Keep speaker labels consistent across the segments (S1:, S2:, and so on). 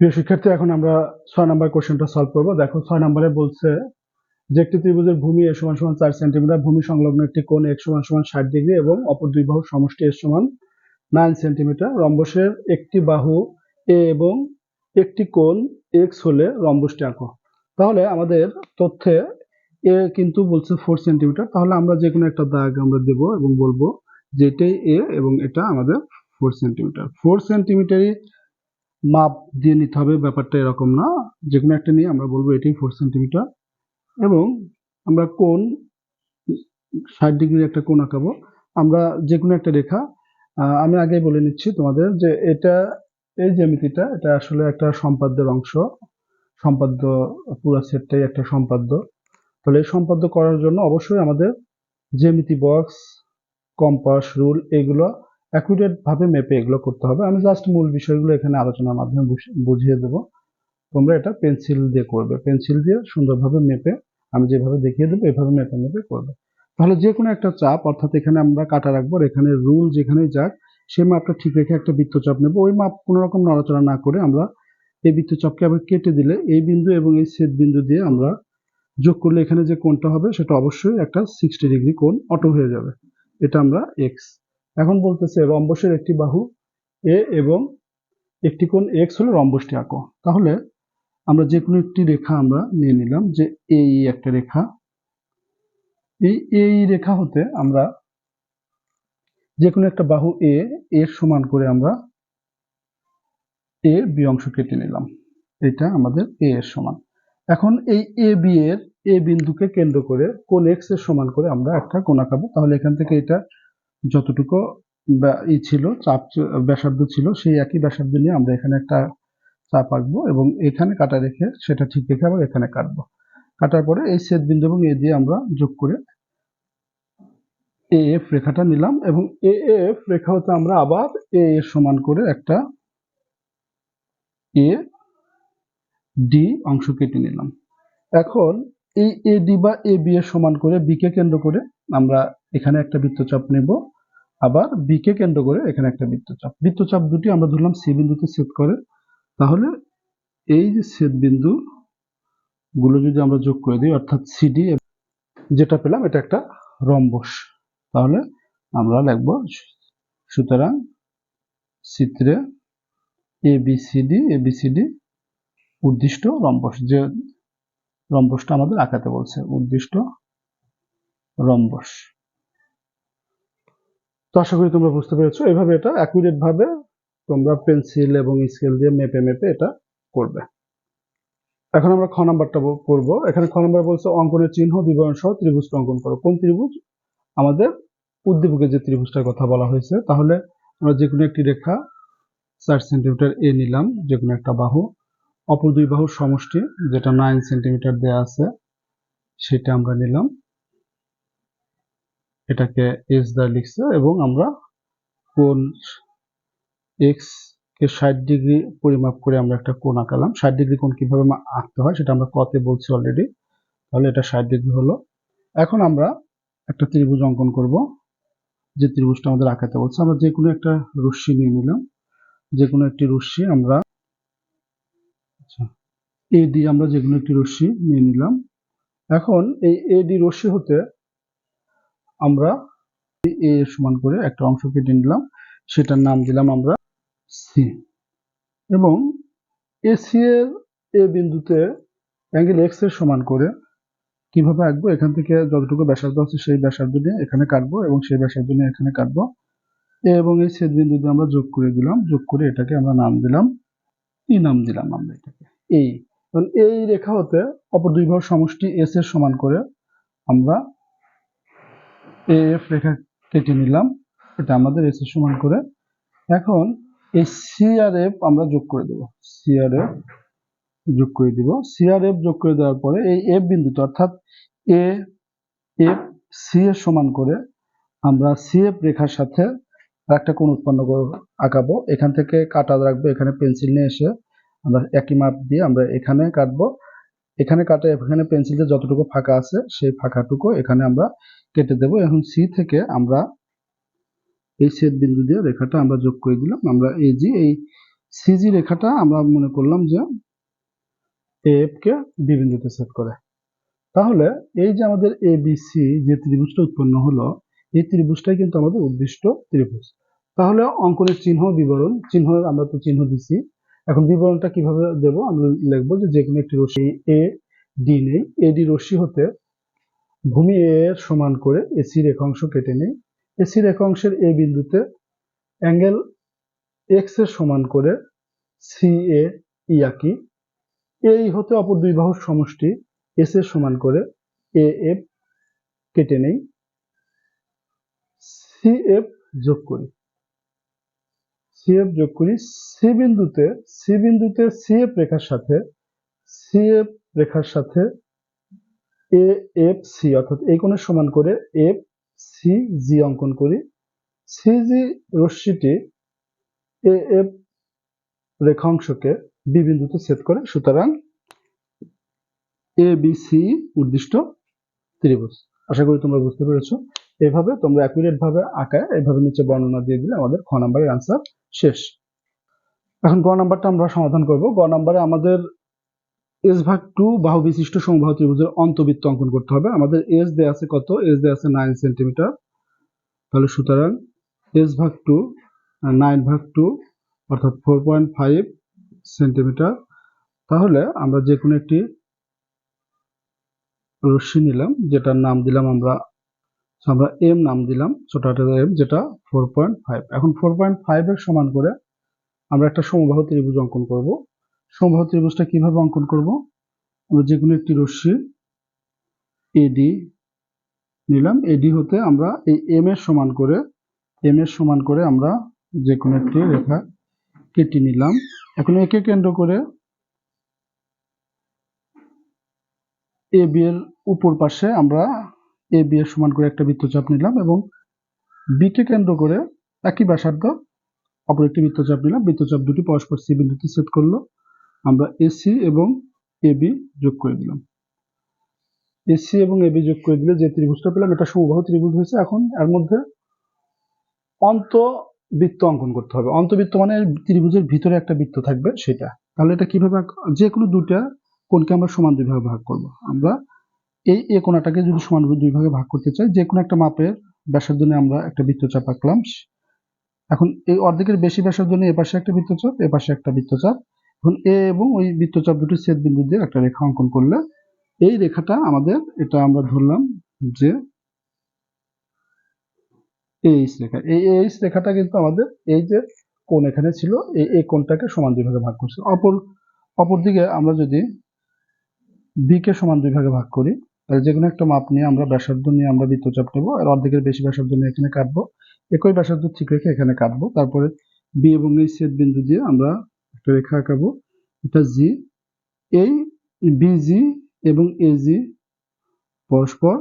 S1: প্রিয় শিক্ষার্থী, এখন আমরা ছয় নম্বর কোশ্চেনটা সলভ করব। দেখো, ছয় নম্বরে বলছে, যে একটি ত্রিভুজের ভূমি এ সমান সমান চার সেন্টিমিটার ভূমি সংলগ্ন একটি কোণ এক সমান সমান ষাট ডিগ্রি এবং অপর দুই বাহুর সমষ্টি এর সমান নাইন সেন্টিমিটার রম্বসের একটি বাহু এ এবং একটি কোণ এক্স হলে রম্বসটি আঁকো। তাহলে আমাদের তথ্যে এ কিন্তু বলছে ফোর সেন্টিমিটার তাহলে আমরা যে কোনো একটা দাগ আমরা দেব এবং বলব যে এটাই এ এবং এটা আমাদের ফোর সেন্টিমিটার ফোর সেন্টিমিটারই মাপ দিয়ে নিতে হবে, ব্যাপারটা এরকম না। যে কোনো একটা নিয়ে আমরা বলব এটি ফোর সেন্টিমিটার এবং আমরা কোন ষাট ডিগ্রির একটা কোণ আঁকাবো। আমরা যে কোনো একটা রেখা আমি আগে বলে নিচ্ছি তোমাদের যে এটা, এই জ্যামিতিটা, এটা আসলে একটা সম্পাদ্যের অংশ। সম্পাদ্য পুরো সেটটাই একটা সম্পাদ্য। তাহলে এই সম্পাদ্য করার জন্য অবশ্যই আমাদের জ্যামিতি বক্স কম্পাস রুল এগুলো অ্যাকুরেট ভাবে মেপে এগুলো করতে হবে। আমি জাস্ট মূল বিষয়গুলো এখানে আলোচনার মাধ্যমে বুঝ- বুঝিয়ে দেব। তোমরা এটা পেন্সিল দিয়ে করবে। পেন্সিল দিয়ে সুন্দরভাবে মেপে, আমি যেভাবে দেখিয়ে দেবো, এভাবে মেপে মেপে করবে। তাহলে যে কোনো একটা চাপ, অর্থাৎ এখানে আমরা কাটা রাখব এখানে রুল যেখানে যাক, সেই মাপটা ঠিক রেখে একটা বৃত্তচাপ নেব। ওই মাপ কোনো রকম নড়াচড়া না করে আমরা এই বৃত্তচাপকে আবার কেটে দিলে এই বিন্দু এবং এই ছেদ বিন্দু দিয়ে আমরা যোগ করলে এখানে যে কোণটা হবে, সেটা অবশ্যই একটা সিক্সটি ডিগ্রি কোণ অটো হয়ে যাবে। এটা আমরা এক্স এখন বলতেছে রম্বসের একটি বাহু, এ এবং একটি কোণ এক্স হলে রম্বসটি আঁকো। তাহলে আমরা যে কোনো একটি রেখা আমরা নিয়ে নিলাম যে এই একটা রেখা। এই এই রেখা হতে আমরা যে কোনো একটা বাহু এ এর সমান করে আমরা এর বি অংশ কেটে নিলাম। এটা আমাদের এ এর সমান। এখন এই এ বি এর এ বিন্দুকে কেন্দ্র করে কোন এক্সের সমান করে আমরা একটা কোণ আঁকাবো। তাহলে এখান থেকে এটা যতটুকু ই ছিল, চাপ ব্যাসার্ধ ছিল, সেই একই ব্যাসার্ধ নিয়ে আমরা এখানে একটা চাপ আঁকবো এবং এখানে কাটা রেখে সেটা ঠিক রেখে আবার এখানে কাটবো। কাটার পরে এই ছেদ বিন্দু এবং এ দিয়ে আমরা যোগ করে এ এফ রেখাটা নিলাম এবং এ এফ রেখা হতে আমরা আবার এ এর সমান করে একটা এ ডি অংশ কেটে নিলাম। এখন এই এ ডি বা এ বি এর সমান করে বি কে কেন্দ্র করে আমরা এখানে একটা বৃত্তচাপ নেব। আবার বি কে কেন্দ্র করে এখানে একটা বৃত্তচাপ। বৃত্তচাপ দুটি আমরা ধরলাম সি বিন্দুতে ছেদ করে। তাহলে এই যে ছেদ বিন্দু গুলো যদি আমরা যোগ করে দিই, অর্থাৎ সিডি যেটা পেলাম এটা একটা রম্বস। তাহলে আমরা লিখব সুতরাং চিত্রে A B C D A B C D উদ্দিষ্ট rhombus, যে রম্বসটা আমাদের আঁকাতে বলছে, উদ্দিষ্ট রম্বস। তো আশা করি তোমরা বুঝতে পেরেছ, এভাবে এটা অ্যাকুরেট ভাবে তোমরা পেন্সিল এবং স্কেল দিয়ে মেপে মেপে এটা করবে। এখন আমরা খ নাম্বারটা করব। এখানে খ নাম্বার বলছে অঙ্কনের চিহ্ন, বিবরণ সহ ত্রিভুজটা অঙ্কন করো। কোন ত্রিভুজ? আমাদের উদ্দীপকে যে ত্রিভুজটার কথা বলা হয়েছে। তাহলে আমরা যে কোনো একটি রেখা চার সেন্টিমিটার এ নিলাম যে কোনো একটা বাহু। অপর দুই বাহুর সমষ্টি, যেটা নাইন সেন্টিমিটার দেয়া আছে, সেটা আমরা নিলাম। এটাকে এস দ্বারা লিখছে এবং আমরা কোন এক্স কে ষাট ডিগ্রি পরিমাপ করে আমরা একটা কোণ আঁকালাম। ষাট ডিগ্রি কোণ কীভাবে আঁকতে হয় সেটা আমরা কতে বলছি অলরেডি তাহলে এটা ষাট ডিগ্রি হলো। এখন আমরা একটা ত্রিভুজ অঙ্কন করব। যে ত্রিভুজটা আমাদের আঁকাতে বলছে, আমরা যে কোনো একটা রশ্মি নিয়ে নিলাম। যে কোনো একটি রশ্মি আমরা আচ্ছা এ ডি আমরা যে কোনো একটি রশ্মি নিয়ে নিলাম। এখন এই এ ডি রশ্মি হতে আমরা এ সমান করে একটা অংশ কেটে নিলাম। সেটার নাম দিলাম আমরা সি এবং এসি এর এ বিন্দুতে অ্যাঙ্গেল এক্সের সমান করে কীভাবে আঁকবো? এখান থেকে যতটুকু ব্যাসার্ধ আছে সেই ব্যাসার্ধ নিয়ে এখানে কাটবো এবং সেই ব্যাসার্ধ নিয়ে এখানে কাটবো। এ এবং এই ছেদ বিন্দুতে আমরা যোগ করে দিলাম। যোগ করে এটাকে আমরা নাম দিলাম ই নাম দিলাম আমরা এটাকে। এই কারণ এই রেখা হতে অপর দুই ভাগ সমষ্টি এস এর সমান করে আমরা এ এফ রেখা কেটে নিলাম। এটা আমাদের এস এর সমান করে। এখন এই সি আর এফ আমরা যোগ করে দেবো। সি আর এফ যোগ করে দিব। সি আর এফ যোগ করে দেওয়ার পরে এই এফ বিন্দুতে, অর্থাৎ এ এফ সি এর সমান করে আমরা সি এফ রেখার সাথে একটা কোণ উৎপন্ন আঁকাবো। এখান থেকে কাটা রাখব, এখানে পেন্সিল নিয়ে এসে আমরা একই মাপ দিয়ে আমরা এখানে কাটবো। এখানে কাটা, এখানে পেন্সিল যতটুকু ফাঁকা আছে, সেই ফাঁকাটুকু এখানে আমরা কেটে দেবো। এখন সি থেকে আমরা এই ছেদ বিন্দু দিয়ে রেখাটা আমরা যোগ করে দিলাম। আমরা এই যে এই সিজি রেখাটা আমরা মনে করলাম যে এফ কে বি বিন্দুতে সেট করে। তাহলে এই যে আমাদের এ বি সি যে ত্রিভুজটা উৎপন্ন হলো, এই ত্রিভুজটাই কিন্তু আমাদের উদ্দিষ্ট ত্রিভুজ। তাহলে অঙ্কনের চিহ্ন, বিবরণ, চিহ্ন আমরা তো চিহ্ন দিছি। এখন বিবরণটা কীভাবে দেব? আমরা লিখব যে যে কোনো একটি রশ্মি এ ডি নেই। এডি রশ্মি হতে ভূমি এ এর সমান করে এসি রেখাংশ কেটে নেই। এসি রেখাংশের এ বিন্দুতে অ্যাঙ্গেল এক্সের সমান করে সি এ ই আঁকি। এই হতে অপর দুই বাহুর সমষ্টি এস এর সমান করে এ এফ কেটে নেই। সি এফ যোগ করি। সি এফ যোগ করি। সি বিন্দুতে সি বিন্দুতে সি এফ রেখার সাথে সি এফ রেখার সাথে এ এফ সি অর্থাৎ এই কোণের সমান করে এফ সি জি অঙ্কন করি। সি জি রশ্মিটি এ এফ রেখাংশকে বি বিন্দুতে ছেদ করে, সুতরাং এ বি সি উদ্দিষ্ট ত্রিভুজ। আশা করি তোমরা বুঝতে পেরেছ। এভাবে তোমরা অ্যাকুরেট ভাবে আঁকায় এভাবে নিচে বর্ণনা দিয়ে দিলে আমাদের খ নাম্বারের আনসার শেষ। এখন গ নাম্বারটা আমরা সমাধান করব। গ নাম্বারে আমাদের এস ভাগ টু বাহু বিশিষ্ট সমবাহু ত্রিভুজের অন্তবৃত্ত অঙ্কন করতে হবে। আমাদের এস দেয়া আছে কত? এস দেয়া আছে নাইন সেন্টিমিটার তাহলে সুতরাং এস ভাগ টু নাইন ভাগ টু অর্থাৎ ফোর পয়েন্ট ফাইভ সেন্টিমিটার তাহলে আমরা যে কোনো একটি রশ্মি নিলাম, যেটার নাম দিলাম আমরা আমরা এম নাম দিলাম, ছোট এম যেটা ফোর পয়েন্ট ফাইভ এখন ফোর পয়েন্ট ফাইভের সমান করে আমরা একটা সমবাহু ত্রিভুজ অঙ্কন করব। সমবাহু ত্রিভুজটা কীভাবে অঙ্কন করব? আমরা যে কোনো একটি রশ্মি এডি নিলাম। এডি হতে আমরা এই এম এর সমান করে এম এর সমান করে আমরা যে কোনো একটি রেখা কেটে নিলাম। এখন একে কেন্দ্র করে এ বি এর উপর পাশে আমরা এ বি এর সমান করে একটা বৃত্তচাপ নিলাম এবং বি কে কেন্দ্র করে একই ব্যাসার্ধ অপর একটি বৃত্তচাপ নিলাম। বৃত্তচাপ দুটি পরস্পর সি বিন্দুতে সেট করল। আমরা এসি এবং এবি যোগ করে দিলাম। এসি এবং এবি যোগ করে দিলে যে ত্রিভুজটা পেলাম, এটা সমবাহু ত্রিভুজ হয়েছে। এখন এর মধ্যে অন্তবৃত্ত অঙ্কন করতে হবে। অন্তবৃত্ত মানে ত্রিভুজের ভিতরে একটা বৃত্ত থাকবে, সেটা। তাহলে এটা কীভাবে যে কোনো দুটা কোণকে আমরা সমান দুই ভাগে ভাগ করব। আমরা এই এ কোণাটাকে যদি সমান দুই ভাগে ভাগ করতে চাই, যে কোনো একটা মাপের ব্যাসার্ধ নিয়ে আমরা একটা বৃত্তচাপ আঁকলাম। এখন এই অর্ধেকের বেশি ব্যাসার্ধ নিয়ে এপাশে একটা বৃত্তচাপ এপাশে একটা বৃত্তচাপ এখন এ এবং ওই বৃত্তচাপ দুটি ছেদ বিন্দু দিয়ে একটা রেখা অঙ্কন করলে এই রেখাটা আমাদের, এটা আমরা ধরলাম যে এইচ রেখা। এই এইচ রেখাটা কিন্তু আমাদের এই যে কোন এখানে ছিল, এই এই কোনটাকে সমান দুই ভাগে ভাগ করছে। অপর অপরদিকে আমরা যদি বি কে সমান দুই ভাগে ভাগ করি, তাহলে যে কোনো একটা মাপ নিয়ে আমরা ব্যাসার্ধ নিয়ে আমরা বৃত্তচাপ নেব, আর অর্ধেকের বেশি ব্যাসার্ধ নিয়ে এখানে কাটবো। একই ব্যাসার্ধ ঠিক রেখে এখানে কাটবো। তারপরে বি এবং এই ছেদ বিন্দু দিয়ে আমরা রেখা আঁকাবো এটা জি, এই বিজি এবং এজি পরস্পর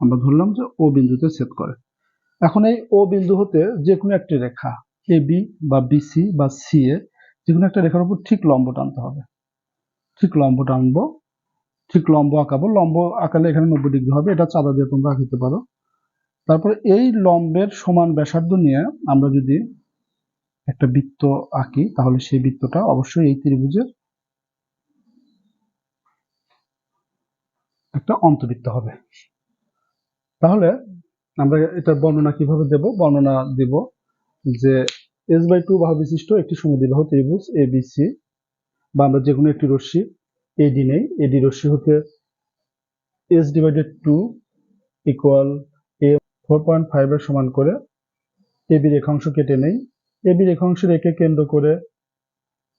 S1: আমরা ধরলাম যে ও বিন্দুতে ছেদ করে। এখন এই ও বিন্দু হতে যে কোনো একটি রেখা, এ বি বা বিসি বা সি এ যে কোনো একটা রেখার উপর ঠিক লম্ব টানতে হবে। ঠিক লম্ব টানবো, ঠিক লম্ব আঁকাবো। লম্ব আঁকালে এখানে নব্বই ডিগ্রি হবে, এটা চাঁদা দিয়ে তোমরা আঁকাতে পারো। তারপরে এই লম্বের সমান ব্যাসার্ধ নিয়ে আমরা যদি একটা বৃত্ত আঁকি, তাহলে সেই বৃত্তটা অবশ্যই এই ত্রিভুজের একটা অন্তবৃত্ত হবে। তাহলে আমরা এটার বর্ণনা কীভাবে দেব? বর্ণনা দেব যে এস বাই টু বাহু বিশিষ্ট একটি সমদ্বিবাহু ত্রিভুজ এ বি সি বা আমরা যে কোনো একটি রশ্মি এডি নেই। এডি রশ্মি হতে এস ডিভাইডেড টু ইকুয়াল এ ফোর পয়েন্ট ফাইভের সমান করে এবি রেখাংশ কেটে নেই। এবি রেখাংশের একে কেন্দ্র করে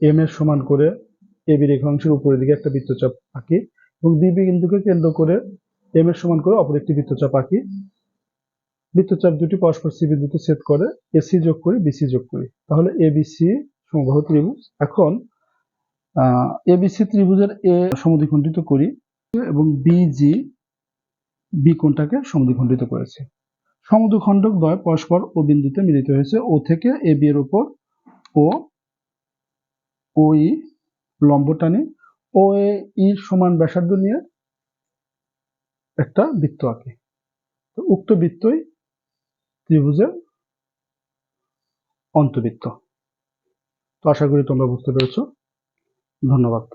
S1: এম এর সমান করে এবি রেখাংশের উপরের দিকে একটা বৃত্তচাপ আঁকি এবং বিবি বিন্দুকে কেন্দ্র করে এম এর সমান করে অপর একটি বৃত্তচাপ আঁকি। বৃত্তচাপ দুটি পরস্পর সি বিন্দুতে ছেদ করে এসি যোগ করি বিসি যোগ করি। তাহলে এবিসি সমবাহু ত্রিভুজ। এখন এবিসি ত্রিভুজের এ সমদ্বিখণ্ডিত করি এবং বিজি বি কোণটাকে সমদ্বিখণ্ডিত করেছে। সমদ্বিখণ্ডক দ্বয় পরস্পর ও বিন্দুতে মিলিত হয়েছে। ও থেকে এ বি এর উপর ও ওই লম্ব টানি। ও এ ইর সমান ব্যাসার্ধ নিয়ে একটা বৃত্ত আঁকে। উক্ত বৃত্তই ত্রিভুজের অন্তবৃত্ত। তো আশা করি তোমরা বুঝতে পেরেছ। ধন্যবাদ।